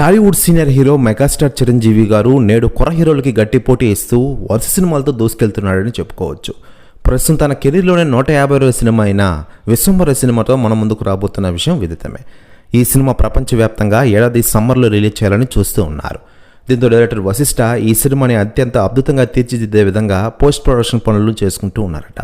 Tollywood senior hero megastar Chiranjeevi గారు నేడు కొర హీరోలకి గట్టి పోటీ ఇస్తూ వరుస సినిమాలతో దూసుకెళ్తున్నాడని చెప్పుకోవచ్చు. ప్రస్తుతం తన కెరీర్లోనే నూట యాభై రోజు సినిమా అయిన విశ్వంబర సినిమాతో మన ముందుకు రాబోతున్న విషయం విదితమే. ఈ సినిమా ప్రపంచవ్యాప్తంగా ఏడాది సమ్మర్లో రిలీజ్ చేయాలని చూస్తూ ఉన్నారు. దీంతో డైరెక్టర్ వశిష్ఠ ఈ సినిమాని అత్యంత అద్భుతంగా తీర్చిదిద్దే విధంగా పోస్ట్ ప్రొడక్షన్ పనులు చేసుకుంటూ ఉన్నారట.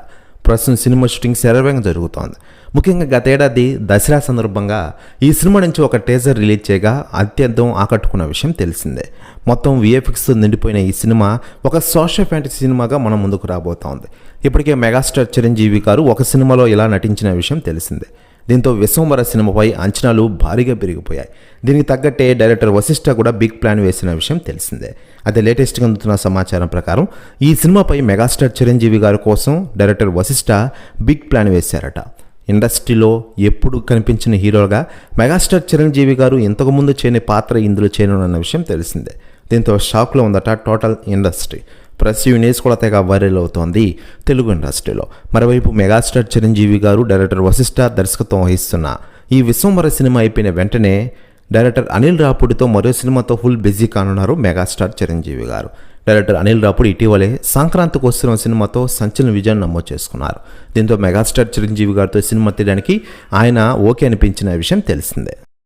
ప్రస్తుతం సినిమా షూటింగ్ శరవేగంగా జరుగుతోంది. ముఖ్యంగా గతేడాది దసరా సందర్భంగా ఈ సినిమా నుంచి ఒక టీజర్ రిలీజ్ చేయగా అత్యంతం ఆకట్టుకున్న విషయం తెలిసిందే. మొత్తం విఎఫ్ఎక్స్తో నిండిపోయిన ఈ సినిమా ఒక సోషల్ ఫ్యాంటసీ సినిమాగా మన ముందుకు రాబోతోంది. ఇప్పటికే మెగాస్టార్ చిరంజీవి గారు ఒక సినిమాలో ఇలా నటించిన విషయం తెలిసిందే. దీంతో విశ్వంబర సినిమాపై అంచనాలు భారీగా పెరిగిపోయాయి. దీనికి తగ్గట్టే డైరెక్టర్ వశిష్ఠ కూడా బిగ్ ప్లాన్ వేసిన విషయం తెలిసిందే. అదే లేటెస్ట్గా అందుతున్న సమాచారం ప్రకారం ఈ సినిమాపై మెగాస్టార్ చిరంజీవి గారి కోసం డైరెక్టర్ వశిష్ఠ బిగ్ ప్లాన్ వేశారట. ఇండస్ట్రీలో ఎప్పుడు కనిపించిన హీరోగా మెగాస్టార్ చిరంజీవి గారు ఇంతకుముందు చేయని పాత్ర ఇందులో చేయనున్న విషయం తెలిసిందే. దీంతో షాక్లో ఉందట టోటల్ ఇండస్ట్రీ. ప్రెస్ యూనిస్ కూడా తెగ వైరల్ అవుతోంది తెలుగు ఇండస్ట్రీలో. మరోవైపు మెగాస్టార్ చిరంజీవి గారు డైరెక్టర్ వశిష్ఠ దర్శకత్వం వహిస్తున్న ఈ విశ్వమర సినిమా అయిపోయిన వెంటనే డైరెక్టర్ అనిల్ రాపుడితో మరో సినిమాతో ఫుల్ బిజీ కానున్నారు మెగాస్టార్ చిరంజీవి గారు. డైరెక్టర్ అనిల్ రాపుడి ఇటీవలే సంక్రాంతికి వస్తున్న సినిమాతో సంచలన విజయాన్ని నమోదు చేసుకున్నారు. దీంతో మెగాస్టార్ చిరంజీవి గారితో సినిమా తీయడానికి ఆయన ఓకే అనిపించిన విషయం తెలిసిందే.